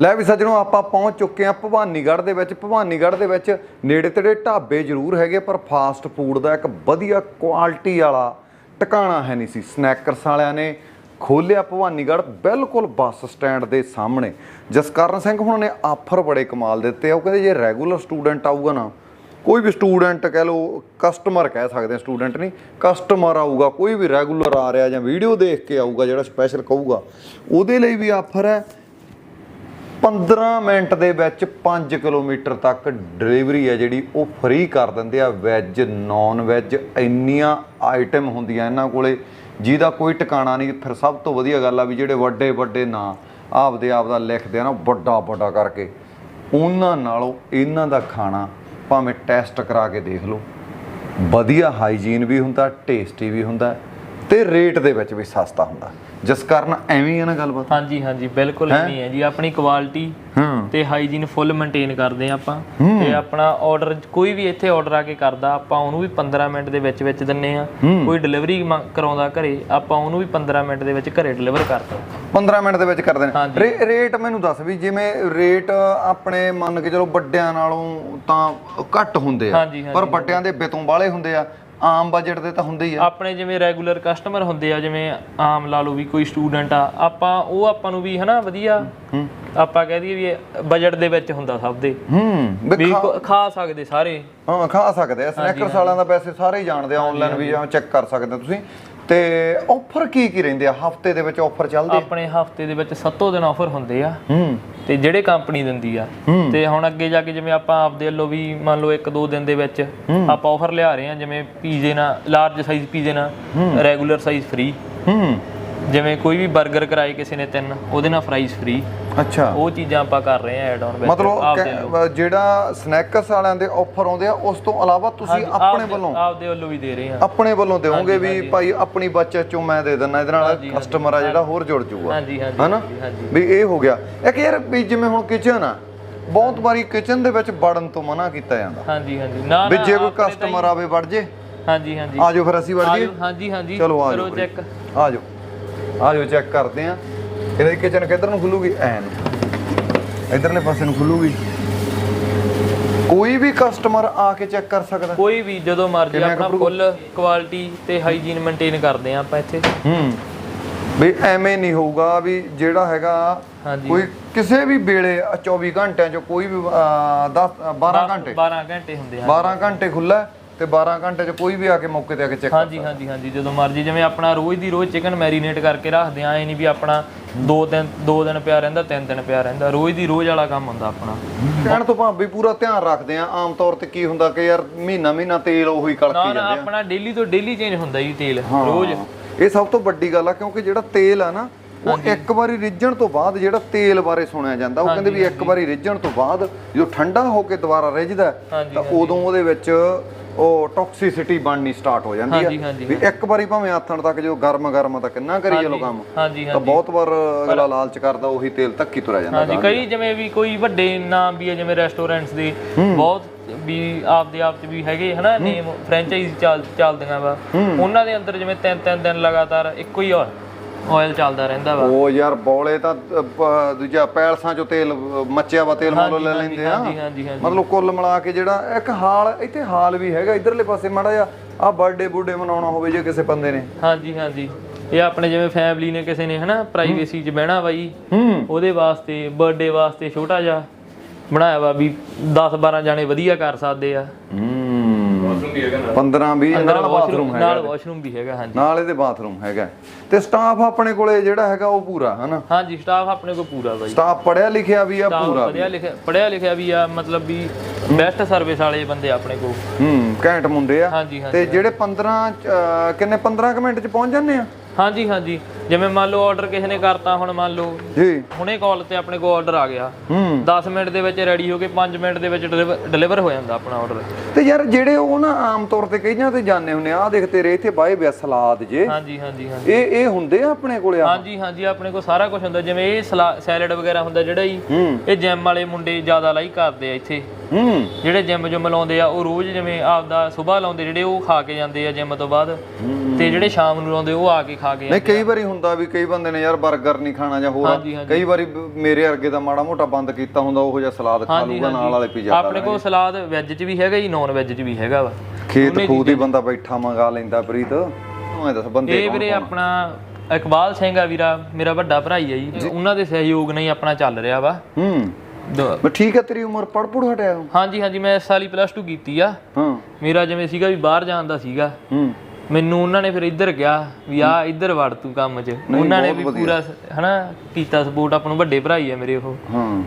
ਲੈ ਵੀ ਸੱਜਣੋ, ਆਪਾਂ ਪਹੁੰਚ ਚੁੱਕੇ ਹਾਂ ਭਵਾਨੀਗੜ੍ਹ ਦੇ ਵਿੱਚ। ਭਵਾਨੀਗੜ੍ਹ ਦੇ ਵਿੱਚ ਨੇੜੇ ਤੇੜੇ ਢਾਬੇ ਜ਼ਰੂਰ ਹੈਗੇ, ਪਰ ਫਾਸਟ ਫੂਡ ਦਾ ਇੱਕ ਵਧੀਆ ਕੁਆਲਿਟੀ ਵਾਲਾ ਟਿਕਾਣਾ ਹੈ ਨਹੀਂ ਸੀ। ਸਨੈਕਰਸ ਵਾਲਿਆਂ ਨੇ ਖੋਲਿਆ ਭਵਾਨੀਗੜ੍ਹ, ਬਿਲਕੁਲ ਬੱਸ ਸਟੈਂਡ ਦੇ ਸਾਹਮਣੇ। ਜਸਕਰਨ ਸਿੰਘ ਹੁਣ ਨੇ ਆਫਰ ਬੜੇ ਕਮਾਲ ਦਿੱਤੇ ਆ। ਉਹ ਕਹਿੰਦੇ, ਜੇ ਰੈਗੂਲਰ ਸਟੂਡੈਂਟ ਆਊਗਾ ਨਾ, ਕੋਈ ਵੀ ਸਟੂਡੈਂਟ ਕਹਿ ਲਓ ਕਸਟਮਰ ਕਹਿ ਸਕਦੇ ਆ ਸਟੂਡੈਂਟ ਨਹੀਂ ਕਸਟਮਰ ਆਊਗਾ, ਕੋਈ ਵੀ ਰੈਗੂਲਰ ਆ ਰਿਹਾ ਜਾਂ ਵੀਡੀਓ ਦੇਖ ਕੇ ਆਊਗਾ, ਜਿਹੜਾ ਸਪੈਸ਼ਲ ਕਹੂਗਾ, ਉਹਦੇ ਲਈ ਵੀ ਆਫਰ ਹੈ। 15 ਮਿੰਟ ਦੇ ਵਿੱਚ 5 ਕਿਲੋਮੀਟਰ ਤੱਕ ਡਿਲੀਵਰੀ ਹੈ ਜਿਹੜੀ, ਉਹ ਫ੍ਰੀ ਕਰ ਦਿੰਦੇ ਆ ਵੈਜ ਨਾਨ ਵੈਜ ਇੰਨੀਆਂ ਆਈਟਮ ਹੁੰਦੀਆਂ ਇਹਨਾਂ ਕੋਲੇ। ਜਿਹਦਾ ਕੋਈ ਟਿਕਾਣਾ ਨਹੀਂ, ਫਿਰ ਸਭ ਤੋਂ ਵਧੀਆ ਗੱਲ ਆ ਵੀ ਜਿਹੜੇ ਵੱਡੇ ਵੱਡੇ ਨਾਂ ਆਪਦੇ ਆਪ ਦਾ ਲਿਖਦੇ ਆ ਨਾ, ਵੱਡਾ ਵੱਡਾ ਕਰਕੇ। ਉਹਨਾਂ ਨਾਲੋਂ ਇਹਨਾਂ ਦਾ ਖਾਣਾ ਭਾਵੇਂ ਟੈਸਟ ਕਰਾ ਕੇ ਦੇਖ ਲਓ। ਵਧੀਆ ਹਾਈਜੀਨ ਵੀ ਹੁੰਦਾ ਟੇਸਟੀ ਵੀ ਹੁੰਦਾ ਤੇ ਰੇਟ ਦੇ ਵਿੱਚ ਵੀ ਸਸਤਾ ਹੁੰਦਾ। ਜਿਸ ਕਾਰਨ ਐਵੇਂ ਆ ਨਾ ਗੱਲਬਾਤ? ਹਾਂਜੀ ਹਾਂਜੀ ਬਿਲਕੁਲ ਨਹੀਂ ਹੈ ਜੀ ਆਪਣੀ ਕੁਆਲਿਟੀ ਤੇ ਹਾਈਜੀਨ ਫੁੱਲ ਮੇਨਟੇਨ ਕਰਦੇ ਆ ਆਪਾਂ। ਤੇ ਆਪਣਾ ਆਰਡਰ ਕੋਈ ਵੀ ਇੱਥੇ ਆਰਡਰ ਆ ਕੇ ਕਰਦਾ ਆਪਾਂ ਉਹਨੂੰ ਵੀ 15 ਮਿੰਟ ਦੇ ਵਿੱਚ ਵਿੱਚ ਦਿੰਨੇ ਆ। ਕੋਈ ਡਿਲੀਵਰੀ ਕਰਾਉਂਦਾ ਘਰੇ ਆਪਾਂ ਉਹਨੂੰ ਵੀ 15 ਮਿੰਟ ਦੇ ਵਿੱਚ ਘਰੇ ਡਿਲੀਵਰ ਕਰਦਾ 15 ਮਿੰਟ ਦੇ ਵਿੱਚ ਕਰ ਦੇਣ। ਹਾਂਜੀ। ਰੇ- ਰੇਟ ਮੈਨੂੰ ਦੱਸ ਵੀ ਜਿਵੇਂ ਰੇਟ ਆਪਣੇ ਮੰਨ ਕੇ ਚਲੋ ਵੱਡਿਆਂ ਨਾਲੋਂ ਤਾਂ ਘੱਟ ਹੁੰਦੇ ਆ ਪਰ ਵੱਡਿਆਂ ਦੇ ਬਿਤੋਂ ਵਾਲੇ ਹੁੰਦੇ ਆ ਆਮ ਬਜਟ ਦੇ ਤਾਂ ਹੁੰਦੇ ਹੀ ਆ। ਆਪਣੇ ਜਿਵੇਂ ਰੈਗੂਲਰ ਕਸਟਮਰ ਹੁੰਦੇ ਆ ਜਿਵੇਂ ਆਮ ਲਾ ਲਓ ਵੀ ਕੋਈ ਸਟੂਡੈਂਟ ਆ ਆਪਾਂ ਉਹ ਆਪਾਂ ਨੂੰ ਵੀ ਹਨਾ ਵਧੀਆ ਆਪਾਂ ਕਹਿ ਦਈਏ ਵੀ ਬਜਟ ਦੇ ਵਿੱਚ ਹੁੰਦਾ ਸਭ ਦੇ। ਹੂੰ ਵੀ ਖਾ ਸਕਦੇ ਸਾਰੇ। ਹਾਂ ਖਾ ਸਕਦੇ ਆ ਸਨੈਕਰਸ ਵਾਲਿਆਂ ਦਾ ਵੈਸੇ ਸਾਰੇ ਹੀ ਜਾਣਦੇ ਆ ਆਨਲਾਈਨ ਵੀ ਚੈੱਕ ਕਰ ਸਕਦੇ ਤੁਸੀਂ। ਤੇ ਆਫਰ ਕੀ ਕੀ ਰਹਿੰਦੇ ਆ? ਹਫ਼ਤੇ ਦੇ ਵਿੱਚ ਆਫਰ ਚੱਲਦੇ? ਆਪਣੇ ਹਫ਼ਤੇ ਦੇ ਵਿੱਚ 7 ਦਿਨ ਆਫਰ ਹੁੰਦੇ ਆ। ਹੂੰ। ਤੇ ਜਿਹੜੇ ਕੰਪਨੀ ਦਿੰਦੀ ਆ। ਤੇ ਹੁਣ ਅੱਗੇ ਜਾ ਕੇ ਜਿਵੇਂ ਆਪਾਂ ਆਪਦੇ ਵੱਲੋਂ ਵੀ ਮੰਨ ਲਓ ਇੱਕ ਦੋ ਦਿਨ ਦੇ ਵਿੱਚ ਆਪਾਂ ਆਫਰ ਲਿਆ ਰਹੇ ਆ ਜਿਵੇਂ ਪੀਜ਼ੇ ਨਾਲ ਲਾਰਜ ਸਾਈਜ਼ ਪੀਜ਼ੇ ਨਾਲ ਰੈਗੂਲਰ ਸਾਈਜ਼ ਫ੍ਰੀ ਹੂੰ। ਜਿਵੇਂ ਕੋਈ ਵੀ 버ਗਰ ਕਰਾਏ ਕਿਸੇ ਨੇ ਤਿੰਨ ਉਹਦੇ ਨਾਲ ਫਰਾਈਜ਼ ਫ੍ਰੀ ਅੱਛਾ। ਉਹ ਚੀਜ਼ਾਂ ਆਪਾਂ ਕਰ ਰਹੇ ਆ ਐਡ ਆਨ ਵਿੱਚ ਮਤਲਬ ਜਿਹੜਾ ਸਨੈਕਰਸ ਵਾਲਿਆਂ ਦੇ ਆਫਰ ਆਉਂਦੇ ਆ ਉਸ ਤੋਂ ਇਲਾਵਾ ਤੁਸੀਂ ਆਪਣੇ ਵੱਲੋਂ ਆਪਦੇ ਵੱਲੋਂ ਵੀ ਦੇ ਰਹੇ ਆ ਆਪਣੇ ਵੱਲੋਂ ਦਿਓਗੇ ਵੀ ਭਾਈ ਆਪਣੀ ਬੱਚਤ ਚੋਂ ਮੈਂ ਦੇ ਦਿੰਦਾ ਇਹਦੇ ਨਾਲ ਕਸਟਮਰ ਆ ਜਿਹੜਾ ਹੋਰ ਜੁੜ ਜਾਊਗਾ। ਹਾਂਜੀ ਹਾਂਜੀ ਹਨਾ? ਵੀ ਇਹ ਹੋ ਗਿਆ। ਇੱਕ ਯਾਰ ਵੀ ਜਿਵੇਂ ਹੁਣ ਕਿਚਨ ਆ ਬਹੁਤ ਵਾਰੀ ਕਿਚਨ ਦੇ ਵਿੱਚ ਵੜਨ ਤੋਂ ਮਨਾ ਕੀਤਾ ਜਾਂਦਾ। ਹਾਂਜੀ ਹਾਂਜੀ। ਨਾ ਵੀ ਜੇ ਕੋਈ ਕਸਟਮਰ ਆਵੇ ਵੜ ਜੇ। ਹਾਂਜੀ ਹਾਂਜੀ। ਆਜੋ ਫਿਰ ਅਸੀਂ ਵੜ ਜਾਓ, ਹਾਂਜੀ ਹਾਂਜੀ। ਚਲੋ ਆ ਕਰੋ ਜਾਓ ਚੈੱਕ ਆਜੋ ਆਜੋ ਚੈੱਕ ਕਰਦੇ ਆ। ਇਹਦੀ ਕਿਚਨ ਕਿੱਧਰ ਨੂੰ ਖੁੱਲੂਗੀ? ਐਨ। ਇਧਰਲੇ ਪਾਸੇ ਨੂੰ ਖੁੱਲੂਗੀ। ਕੋਈ ਵੀ ਕਸਟਮਰ ਆ ਕੇ ਚੈੱਕ ਕਰ ਸਕਦਾ। ਕੋਈ ਵੀ ਜਦੋਂ ਮਰਜ਼ੀ ਕਿਵੇਂ ਆਪਣਾ ਕੱਪੜੂ? ਫੁੱਲ ਕੁਆਲਿਟੀ ਤੇ ਹਾਈਜੀਨ ਮੇਨਟੇਨ ਕਰਦੇ ਆ ਆਪਾਂ ਇੱਥੇ। ਹੂੰ। ਵੀ ਐਵੇਂ ਨਹੀਂ ਹੋਊਗਾ ਵੀ ਜਿਹੜਾ ਹੈਗਾ ਹਾਂਜੀ। ਕੋਈ ਕਿਸੇ ਵੀ ਵੇਲੇ 24 ਘੰਟਿਆਂ ਚੋਂ ਕੋਈ ਵੀ 10 12 ਘੰਟੇ। 12 ਘੰਟੇ ਹੁੰਦੇ ਆ। 12 ਘੰਟੇ ਖੁੱਲਾ ਤੇ 12 ਘੰਟੇ ਚ ਕੋਈ ਵੀ ਆ ਕੇ ਮੌਕੇ ਤੇ ਆ ਕੇ ਚੈੱਕ ਹਾਂਜੀ ਹਾਂਜੀ ਹਾਂਜੀ ਜਦੋਂ ਮਰਜ਼ੀ ਜਿਵੇਂ ਆਪਣਾ ਰੋਜ਼ ਦੀ ਰੋਜ਼ ਚਿਕਨ ਮੈਰੀਨੇਟ ਕਰਕੇ ਰੱਖਦੇ ਆ ਐ ਨਹੀਂ ਵੀ ਆਪਣਾ ਦੋ ਦਿਨ ਦੋ ਦਿਨ ਪਿਆ ਰਹਿੰਦਾ ਤਿੰਨ ਦਿਨ ਪਿਆ ਰਹਿੰਦਾ। ਰੋਜ਼ ਦੀ ਰੋਜ਼ ਵਾਲਾ ਕੰਮ ਹੁੰਦਾ ਆਪਣਾ। ਕਹਿਣ ਤੋਂ ਭਾਵੇਂ ਪੂਰਾ ਧਿਆਨ ਰੱਖਦੇ ਆ ਆਮ ਤੌਰ ਤੇ ਕੀ ਹੁੰਦਾ ਕਿ ਯਾਰ ਮਹੀਨਾ ਮਹੀਨਾ ਤੇਲ ਉਹੀ ਕਲਕੀ ਜਾਂਦੇ ਆ। ਆਪਣਾ ਡੇਲੀ ਤੋਂ ਡੇਲੀ ਚੇਂਜ ਹੁੰਦਾ ਜੀ ਤੇਲ। ਰੋਜ਼। ਇਹ ਸਭ ਤੋਂ ਵੱਡੀ ਗੱਲ ਆ ਕਿਉਂਕਿ ਜਿਹੜਾ ਤੇਲ ਆ ਨਾ ਉਹ ਇੱਕ ਵਾਰੀ ਰਿੱਝਣ ਤੋਂ ਬਾਅਦ ਜਿਹੜਾ ਤੇਲ ਬਾਰੇ ਸੁਣਿਆ ਜਾਂਦਾ ਉਹ ਕਹਿੰਦੇ ਵੀ ਇੱਕ ਵਾਰੀ ਰਿੱਝਣ ਤੋਂ ਬਾਅਦ ਜਦੋਂ ਠੰਡਾ ਹੋ ਕੇ ਦੁਬਾਰਾ ਰਿੱਝਦਾ ਤਾਂ ਉਦੋਂ ਉਹਦੇ ਵਿੱਚ ਉਹ ਟੌਕਸਿਸਿਟੀ ਬਣਨੀ ਸਟਾਰਟ ਹੋ ਜਾਂਦੀ ਆ। ਵੀ ਇੱਕ ਵਾਰੀ ਭਾਵੇਂ ਆਥਣ ਤੱਕ ਜਦੋਂ ਗਰਮ ਗਰਮ ਤਾਂ ਕਿੰਨਾ ਕਰੀ ਚਲੋ ਕੰਮ ਤਾਂ ਬਹੁਤ ਵਾਰ ਅਗਲਾ ਲਾਲਚ ਕਰਦਾ ਉਹੀ ਤੇਲ ਧੱਕੀ ਤੁਰਿਆ ਜਾਂਦਾ ਹਾਂਜੀ ਕਈ ਜਿਵੇਂ ਵੀ ਕੋਈ ਵੱਡੇ ਨਾਮ ਵੀ ਹੈ ਜਿਵੇਂ ਰੈਸਟੋਰੈਂਟਸ ਦੇ ਬਹੁਤ ਵੀ ਆਪਦੇ ਆਪ ਚ ਵੀ ਹੈਗੇ ਹਨਾ ਨੇਮ ਫਰੈਂਚਾਈਜ਼ ਚੱਲ ਚੱਲਦੀਆਂ ਵਾ। ਉਹਨਾਂ ਦੇ ਅੰਦਰ ਜਿਵੇਂ ਤਿੰਨ ਤਿੰਨ ਦਿਨ ਲਗਾਤਾਰ ਇੱਕੋ ਹੀ ਆਇਲ ਚੱਲਦਾ ਰਹਿੰਦਾ ਵਾ। ਉਹ ਯਾਰ ਬੌਲੇ ਤਾਂ ਦੂਜਾ ਪੈਲਸਾਂ ਚੋਂ ਤੇਲ ਮੱਚਿਆ ਵਾ ਤੇਲ ਮੁੱਲ ਲੈ ਲੈਂਦੇ ਆ। ਹਾਂਜੀ ਹਾਂਜੀ ਹਾਂਜੀ। ਮਤਲਬ ਕੁੱਲ ਮਿਲਾ ਕੇ ਜਿਹੜਾ ਇੱਕ ਹਾਲ ਇੱਥੇ ਹਾਲ ਵੀ ਹੈਗਾ ਇਧਰਲੇ ਪਾਸੇ ਮਾੜਾ ਜਿਹਾ ਆ ਬਰਥਡੇ ਬੂਡੇ ਮਨਾਉਣਾ ਹੋਵੇ ਜੇ ਕਿਸੇ ਬੰਦੇ ਨੇ। ਹਾਂਜੀ ਹਾਂਜੀ। ਇਹ ਆਪਣੇ ਜਿਵੇਂ ਫੈਮਿਲੀ ਨੇ ਕਿਸੇ ਨੇ ਹਨਾ ਪ੍ਰਾਈਵੇਸੀ 'ਚ ਬਹਿਣਾ ਜੀ। ਹੂੰ। ਉਹਦੇ ਵਾਸਤੇ ਬਰਥਡੇ ਵਾਸਤੇ ਛੋਟਾ ਜਿਹਾ ਬਣਾਇਆ ਵਾ ਵੀ 10 12 ਜਾਣੇ ਵਧੀਆ ਕਰ ਸਕਦੇ ਆ। ਹੂੰ। 15 20 ਅੰਦਰ ਨਾਲ ਬਾਥਰੂਮ ਨਾਲ ਵਾਸ਼ਰੂਮ ਵੀ ਹੈਗਾ ਹਾਂਜੀ। ਨਾਲ ਇਹਦੇ ਬਾਥਰੂਮ ਹੈਗਾ। ਤੇ ਸਟਾਫ ਆਪਣੇ ਕੋਲੇ ਜਿਹੜਾ ਹੈਗਾ ਉਹ ਪੂਰਾ ਹਨਾ? ਹਾਂਜੀ ਸਟਾਫ ਆਪਣੇ ਕੋਲ ਪੂਰਾ ਜੀ ਸਟਾਫ ਪੜਿਆ ਲਿਖਿਆ ਵੀ ਆ ਪੂਰਾ ਪੜਿਆ ਲਿਖਿਆ ਪੜਿਆ ਲਿਖਿਆ ਵੀ ਆ ਮਤਲਬ ਵੀ ਬੈਸਟ ਸਰਵਿਸ ਵਾਲੇ ਬੰਦੇ ਆਪਣੇ ਕੋਲ। ਹੂੰ ਘੈਂਟ ਮੁੰਡੇ ਆ। ਤੇ ਜਿਹੜੇ 15 ਚ, ਅ, ਕਿੰਨੇ 15 ਕੁ ਮਿੰਟ ਚ ਪਹੁੰਚ ਜਾਂਦੇ ਆ? ਹਾਂਜੀ ਹਾਂਜੀ। ਜਿਵੇਂ ਮੰਨ ਲਓ ਆਰਡਰ ਕਿਸੇ ਨੇ ਕਰਤਾ ਹੁਣ ਮੰਨ ਲਓ ਜੀ। ਹੁਣੇ ਕਾਲ ਤੇ ਆਪਣੇ ਕੋਲ ਆਰਡਰ ਆ ਗਿਆ। ਹੂੰ। 10 ਮਿੰਟ ਦੇ ਵਿੱਚ ਰੈਡੀ ਹੋ ਕੇ 5 ਮਿੰਟ ਦੇ ਵਿੱਚ ਡਿਲੀਵਰ ਹੋ ਜਾਂਦਾ ਆਪਣਾ ਆਰਡਰ ਤੇ ਯਾਰ ਜਿਹੜੇ ਉਹ ਨਾ ਆਮ ਤੌਰ ਤੇ ਕਈਆਂ ਤੇ ਜਾਂਦੇ ਹੁੰਨੇ ਆ ਦੇਖ ਤੇਰੇ ਇੱਥੇ ਬਾਏ ਬਿਆ ਸਲਾਦ ਜੇ। ਹਾਂਜੀ ਹਾਂਜੀ ਹਾਂਜੀ। ਇਹ ਇਹ ਹੁੰਦੇ ਆ ਆਪਣੇ ਕੋਲੇ ਆ ਹਾਂਜੀ ਹਾਂਜੀ ਆਪਣੇ ਕੋਲ ਸਾਰਾ ਕੁਝ ਹੁੰਦਾ। ਜਿਵੇਂ ਇਹ ਸੈਲਡ ਵਗੈਰਾ ਹੁੰਦਾ ਜਿਹੜਾ ਹੂੰ ਇਹ ਜਿਮ ਵਾਲੇ ਮੁੰਡੇ ਜ਼ਿਆਦਾ ਲਾਈਕ ਕਰਦੇ ਆ ਇੱਥੇ। ਹੂੰ। ਜਿਹੜੇ ਜਿਮ ਜੁਮ ਲਾਉਂਦੇ ਆ ਉਹ ਰੋਜ਼ ਜਿਵੇਂ ਆਪਦਾ ਸਵੇਰ ਲਾਉਂਦੇ ਜਿਹੜੇ ਉਹ ਖਾ ਕੇ ਜਾਂਦੇ ਆ ਜਿਮ ਤੋਂ ਬਾਅਦ। ਤੇ ਜਿਹੜੇ ਸ਼ਾਮ ਨੂੰ ਲਾਉਂਦੇ ਉਹ ਆ ਕੇ ਖਾ ਕੇ ਨਹੀਂ ਕਈ ਵਾਰੀ ਹੁੰਦਾ ਵੀ ਕਈ ਬੰਦੇ ਨੇ ਯਾਰ 버ਗਰ ਨਹੀਂ ਖਾਣਾ ਜਾਂ ਹੋਰ। ਹਾਂਜੀ, ਹਾਂਜੀ। ਕਈ ਵਾਰੀ ਬ- ਮੇਰੇ ਵਰਗੇ ਦਾ ਮਾੜਾ ਮੋਟਾ ਬੰਦ ਕੀਤਾ ਹੁੰਦਾ ਉਹੋ ਜਿਹਾ ਸਲਾਦ ਖਾ ਲੂਗਾ ਨਾਲ ਵਾਲੇ ਪੀਜ਼ਾ ਆਪਣੇ ਕੋਲ ਸਲਾਦ ਵੈਜ 'ਚ ਵੀ ਹੈਗਾ ਜੀ ਨਾਨ ਵੈਜ 'ਚ ਵੀ ਹੈਗਾ ਵਾ। ਖੇਤ ਖੂਦ ਹੀ ਬੰਦਾ ਬੈਠਾ ਮੰਗਾ ਲੈਂਦਾ ਪ੍ਰੀਤ। ਮੈਂ ਦੱਸ ਬੰਦੇ ਇਹ ਵੀਰੇ ਆਪਣਾ ਇਕਬਾਲ ਸਿੰਘ ਆ ਵੀਰਾ ਮੇਰਾ ਵੱਡਾ ਭਰਾ ਹੀ ਆ ਜੀ। ਉਹਨਾਂ ਦੇ ਸਹਿਯੋਗ ਨਾਲ ਹੀ ਆਪਣਾ ਚੱਲ ਰਿਹਾ ਵਾ। ਹੂੰ। ਦ- ਮੈਂ ਠੀਕ ਹੈ ਤੇਰੀ ਉਮਰ ਪੜ ਪੜ ਹਟਿਆ? ਹੋ ਹਾਂਜੀ ਹਾਂਜੀ ਮੈਂ ਇਸ ਸਾਲ ਹੀ ਪਲੱਸ 2 ਕੀਤੀ ਆ। ਹਾਂ। ਮੇਰਾ ਜਿਵੇਂ ਸੀਗਾ ਵੀ ਬਾਹਰ ਜਾਣ ਦਾ ਸੀਗਾ। ਹੂੰ। ਮੈਨੂੰ ਉਹਨਾਂ ਨੇ ਫਿਰ ਇੱਧਰ ਗਿਆ ਵੀ ਆ ਇੱਧਰ ਵੜ ਤੂੰ ਕੰਮ 'ਚ। ਉਹਨਾਂ ਨੇ ਵੀ ਪੂਰਾ ਹਨਾ ਕੀਤਾ ਸਪੋਰਟ ਆਪਾਂ ਨੂੰ ਵੱਡੇ ਭਰਾ ਹੀ ਆ ਮੇਰੇ ਉਹ।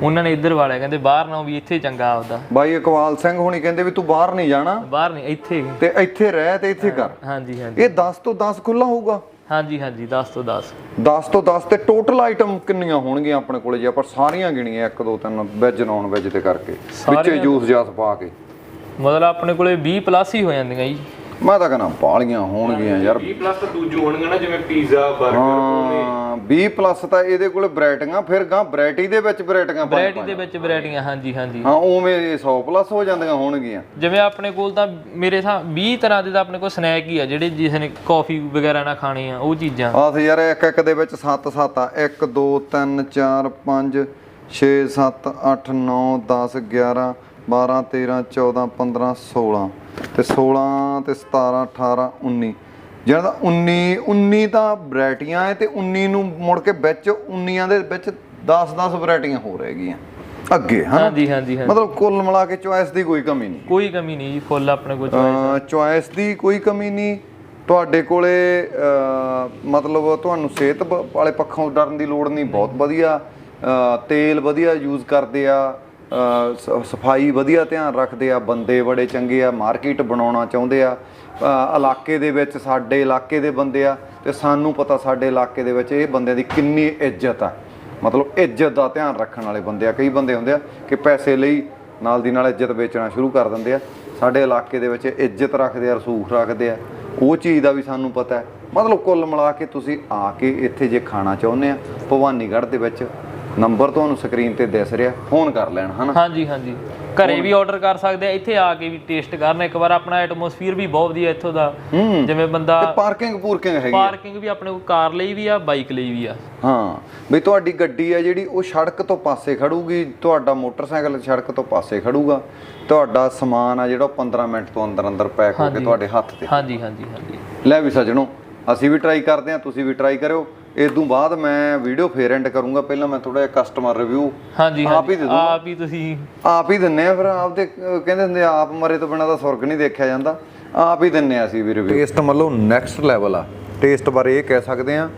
ਉਹਨਾਂ ਨੇ ਇੱਧਰ ਵਾਲਿਆ ਕਹਿੰਦੇ ਬਾਹਰ ਨਾ ਵੀ ਇੱਥੇ ਚੰਗਾ ਆਪਦਾ। ਬਾਈ ਇਕਬਾਲ ਸਿੰਘ ਹੋਣੀ ਕਹਿੰਦੇ ਵੀ ਤੂੰ ਬਾਹਰ ਨਹੀਂ ਜਾਣਾ। ਬਾਹਰ ਨਹੀਂ ਇੱਥੇ। ਤੇ ਇੱਥੇ ਰਹਿ ਤੇ ਇੱਥੇ ਕਰ। ਹਾਂਜੀ ਹਾਂਜੀ। ਇਹ 10 ਤੋਂ 10 ਖੁੱਲਾ ਹੋਊਗਾ? ਹਾਂਜੀ ਹਾਂਜੀ 10 ਤੋਂ 10 10 ਤੋਂ 10 ਤੇ ਟੋਟਲ ਆਈਟਮ ਕਿੰਨੀਆਂ ਹੋਣਗੀਆਂ ਆਪਣੇ ਕੋਲੇ ਜੇ? ਆਪਾਂ ਸਾਰੀਆਂ ਗਿਣੀਆਂ 1 2 3 ਵੈਜ ਨਾਨ ਵੈਜ ਤੇ ਕਰਕੇ। ਵਿੱਚੇ ਜੂਸ ਜਾਸ ਪਾ ਕੇ। ਮਤਲਬ ਆਪਣੇ ਕੋਲੇ 20 ਪਲੱਸ ਹੀ ਹੋ ਜਾਂਦੀਆਂ ਜੀ। ਮੈਂ ਤਾਂ ਕਹਿੰਦਾ ਬਾਲੀਆਂ ਹੋਣਗੀਆਂ ਯਾਰ। 20 ਪਲੱਸ ਤਾਂ ਦੂਜੇ ਹੋਣਗੇ ਨਾ ਜਿਵੇਂ ਪੀਜ਼ਾ 버ਗਰ ਹਾਂ 20 ਪਲੱਸ ਤਾਂ ਇਹਦੇ ਕੋਲੇ ਵੈਰਾਈਟੀਆਂ ਫਿਰ ਗਾਂ ਵੈਰਾਈਟੀ ਦੇ ਵਿੱਚ ਵੈਰਾਈਟੀਆਂ ਪਾ ਵੈਰਾਈਟੀ ਦੇ ਵਿੱਚ ਵੈਰਾਈਟੀਆਂ ਹਾਂਜੀ ਹਾਂਜੀ। ਹਾਂ ਉਵੇਂ ਇਹ 100 ਪਲੱਸ ਹੋ ਜਾਂਦੀਆਂ ਹੋਣਗੀਆਂ। ਜਿਵੇਂ ਆਪਣੇ ਕੋਲ ਤਾਂ ਮੇਰੇ ਹਿਸਾਬ 20 ਤਰ੍ਹਾਂ ਦੇ ਤਾਂ ਆਪਣੇ ਕੋਲ ਸਨੈਕ ਹੀ ਆ ਜਿਹੜੇ ਜਿਸ ਨੇ ਕਾਫੀ ਵਗੈਰਾ ਨਾਲ ਖਾਣੇ ਆ ਉਹ ਚੀਜ਼ਾਂ। ਆਹ ਤੇ ਯਾਰ ਇੱਕ ਇੱਕ ਦੇ ਵਿੱਚ 7 7 ਆ। 1 2 3 4 5 6 7 8 9 10 11 12 13 14 15 16 ਤੇ 16 ਤੇ 17 18 19 ਜਿਹੜਾ 19 19 ਤਾਂ ਵੈਰਾਈਟੀਆਂ ਹੈ ਤੇ 19 ਨੂੰ ਮੁੜ ਕੇ ਵਿੱਚ 19ਾਂ ਦੇ ਵਿੱਚ 10 10 ਵੈਰਾਈਟੀਆਂ ਹੋ ਰਹਿ ਅੱਗੇ ਹਾਂ ਹਾਂਜੀ ਹਾਂਜੀ ਹਾਂਜੀ। ਮਤਲਬ ਕੁੱਲ ਮਿਲਾ ਕੇ ਚੁਆਇਸ ਦੀ ਕੋਈ ਕਮੀ ਨਹੀਂ। ਕੋਈ ਕਮੀ ਨਹੀਂ ਜੀ ਫੁੱਲ ਆਪਣੇ ਕੋਲ ਚੁਆਇਸ ਦੀ ਕੋਈ ਕਮੀ ਨਹੀਂ। ਤੁਹਾਡੇ ਕੋਲੇ ਮਤਲਬ ਤੁਹਾਨੂੰ ਸਿਹਤ ਵਾਲੇ ਪੱਖੋਂ ਡਰਨ ਦੀ ਲੋੜ ਨਹੀਂ ਬਹੁਤ ਵਧੀਆ। ਤੇਲ ਵਧੀਆ ਯੂਜ਼ ਕਰਦੇ ਆ। ਸਫ਼ਾਈ ਵਧੀਆ ਧਿਆਨ ਰੱਖਦੇ ਆ, ਬੰਦੇ ਬੜੇ ਚੰਗੇ ਆ, ਮਾਰਕੀਟ ਬਣਾਉਣਾ ਚਾਹੁੰਦੇ ਆ। ਇਲਾਕੇ ਦੇ ਵਿੱਚ ਸਾਡੇ ਇਲਾਕੇ ਦੇ ਬੰਦੇ ਆ ਤੇ ਸਾਨੂੰ ਪਤਾ ਸਾਡੇ ਇਲਾਕੇ ਦੇ ਵਿੱਚ ਇਹ ਬੰਦਿਆਂ ਦੀ ਕਿੰਨੀ ਇੱਜ਼ਤ ਆ। ਮਤਲਬ ਇੱਜ਼ਤ ਦਾ ਧਿਆਨ ਰੱਖਣ ਵਾਲੇ ਬੰਦੇ ਆ। ਕਈ ਬੰਦੇ ਹੁੰਦੇ ਆ ਕਿ ਪੈਸੇ ਲਈ ਨਾਲ ਦੀ ਨਾਲ ਇੱਜ਼ਤ ਵੇਚਣਾ ਸ਼ੁਰੂ ਕਰ ਦਿੰਦੇ ਆ। ਸਾਡੇ ਇਲਾਕੇ ਦੇ ਵਿੱਚ ਇੱਜ਼ਤ ਰੱਖਦੇ ਆ, ਰਸੂਖ ਰੱਖਦੇ ਆ। ਉਹ ਚੀਜ਼ ਦਾ ਵੀ ਸਾਨੂੰ ਪਤਾ ਹੈ। ਮਤਲਬ ਕੁੱਲ ਮਿਲਾ ਕੇ ਤੁਸੀਂ ਆ ਕੇ ਇੱਥੇ ਜੇ ਖਾਣਾ ਚਾਹੁੰਦੇ ਆ, ਭਵਾਨੀਗੜ੍ਹ ਦੇ ਵਿੱਚ ਨੰਬਰ ਤੁਹਾਨੂੰ ਸਕਰੀਨ ਤੇ ਦਿਸ ਰਿਹਾ ਫੋਨ ਕਰ ਲੈਣ ਹਨਾ? ਹਾਂਜੀ ਹਾਂਜੀ। ਘਰੇ ਵੀ ਆਰਡਰ ਕਰ ਸਕਦੇ ਆ ਇੱਥੇ ਆ ਕੇ ਵੀ ਟੇਸਟ ਕਰਨ। ਇੱਕ ਵਾਰ ਆਪਣਾ ਐਟਮੋਸਫੀਅਰ ਵੀ ਬਹੁਤ ਵਧੀਆ ਇੱਥੋਂ ਦਾ। ਜਿਵੇਂ ਬੰਦਾ ਪਾਰਕਿੰਗ ਪੂਰਕਿੰਗ ਹੈਗੀ ਆ। ਪਾਰਕਿੰਗ ਵੀ ਆਪਣੇ ਕੋਲ ਕਾਰ ਲਈ ਵੀ ਆ ਬਾਈਕ ਲਈ ਵੀ ਆ। ਹਾਂ। ਵੀ ਤੁਹਾਡੀ ਗੱਡੀ ਹੈ ਜਿਹੜੀ ਉਹ ਸੜਕ ਤੋਂ ਪਾਸੇ ਖੜੂਗੀ ਤੁਹਾਡਾ ਮੋਟਰਸਾਈਕਲ ਸੜਕ ਤੋਂ ਪਾਸੇ ਖੜੂਗਾ। ਤੁਹਾਡਾ ਸਮਾਨ ਆ ਜਿਹੜਾ ਉਹ 15 ਮਿੰਟ ਤੋਂ ਅੰਦਰ ਅੰਦਰ ਪੈਕ ਹੋ ਕੇ ਤੁਹਾਡੇ ਹੱਥ ਤੇ। ਹਾਂਜੀ ਹਾਂਜੀ ਹਾਂਜੀ। ਲੈ ਵੀ ਸਜਣੋ ਅਸੀਂ ਵੀ ਟਰਾਈ ਕਰਦੇ ਹਾਂ ਤੁਸੀਂ ਵੀ ਟਰਾਈ ਕਰਿਓ। ਇਸ ਤੋਂ ਬਾਅਦ ਮੈਂ ਵੀਡੀਓ ਫੇਰ ਐਂਡ ਕਰੂੰਗਾ। ਪਹਿਲਾਂ ਮੈਂ ਥੋੜਾ ਜਿਹਾ ਕਸਟਮਰ ਰਿਵਿਊ ਹਾਂਜੀ ਆਪ ਹੀ ਦੇ ਦੂੰਗਾ। ਆਪ ਹੀ ਤੁਸੀਂ ਆਪ ਹੀ ਦਿੰਨੇ ਆ ਫਿਰ ਆਪਦੇ ਅਹ, ਕਹਿੰਦੇ ਹੁੰਦੇ ਆ, ਆਪ ਮਰੇ ਤੋਂ ਬਿਨਾਂ ਤਾਂ ਸੁਰਗ ਨਹੀਂ ਦੇਖਿਆ ਜਾਂਦਾ। ਆਪ ਹੀ ਦਿੰਨੇ ਆ ਅਸੀਂ ਵੀ ਰਿਵਿਊ ਟੇਸਟ ਮਤਲਬ ਨੈਕਸਟ ਲੈਵਲ ਆ। ਟੇਸਟ ਬਾਰੇ ਇਹ ਕਹਿ ਸਕਦੇ ਆ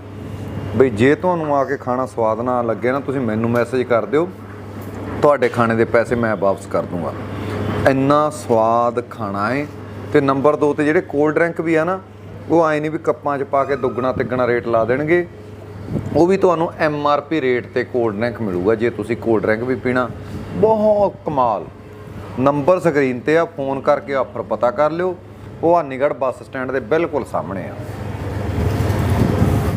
ਬਈ ਜੇ ਤੁਹਾਨੂੰ ਆ ਕੇ ਖਾਣਾ ਸਵਾਦ ਨਾ ਲੱਗੇ ਨਾ ਤੁਸੀਂ ਮੈਨੂੰ ਮੈਸੇਜ ਕਰ ਦਿਓ। ਤੁਹਾਡੇ ਖਾਣੇ ਦੇ ਪੈਸੇ ਮੈਂ ਵਾਪਸ ਕਰ ਦੂੰਗਾ। ਇੰਨਾ ਸਵਾਦ ਖਾਣਾ ਹੈ ਤੇ ਨੰਬਰ 2 ਤੇ ਜਿਹੜੇ ਕੋਲਡ ਡਰਿੰਕ ਵੀ ਆ ਨਾ ਉਹ ਆਏ ਨਹੀਂ ਵੀ ਕੱਪਾਂ 'ਚ ਪਾ ਕੇ ਦੁੱਗਣਾ ਤਿੱਗਣਾ ਰੇਟ ਲਾ ਦੇਣਗੇ। ਉਹ ਵੀ ਤੁਹਾਨੂੰ ਐਮ ਆਰ ਪੀ ਰੇਟ ਤੇ ਕੋਲਡ ਡਰਿੰਕ ਮਿਲੂਗਾ, ਜੇ ਤੁਸੀਂ ਕੋਲਡ ਡਰਿੰਕ ਵੀ ਪੀਣਾ। ਬਹੁਤ ਕਮਾਲ। ਨੰਬਰ ਸਕਰੀਨ ਤੇ ਆ ਫੋਨ ਕਰਕੇ ਆਫਰ ਪਤਾ ਕਰ ਲਿਓ। ਉਹ ਭਵਾਨੀਗੜ੍ਹ ਬੱਸ ਸਟੈਂਡ ਦੇ ਬਿਲਕੁਲ ਸਾਹਮਣੇ ਆ।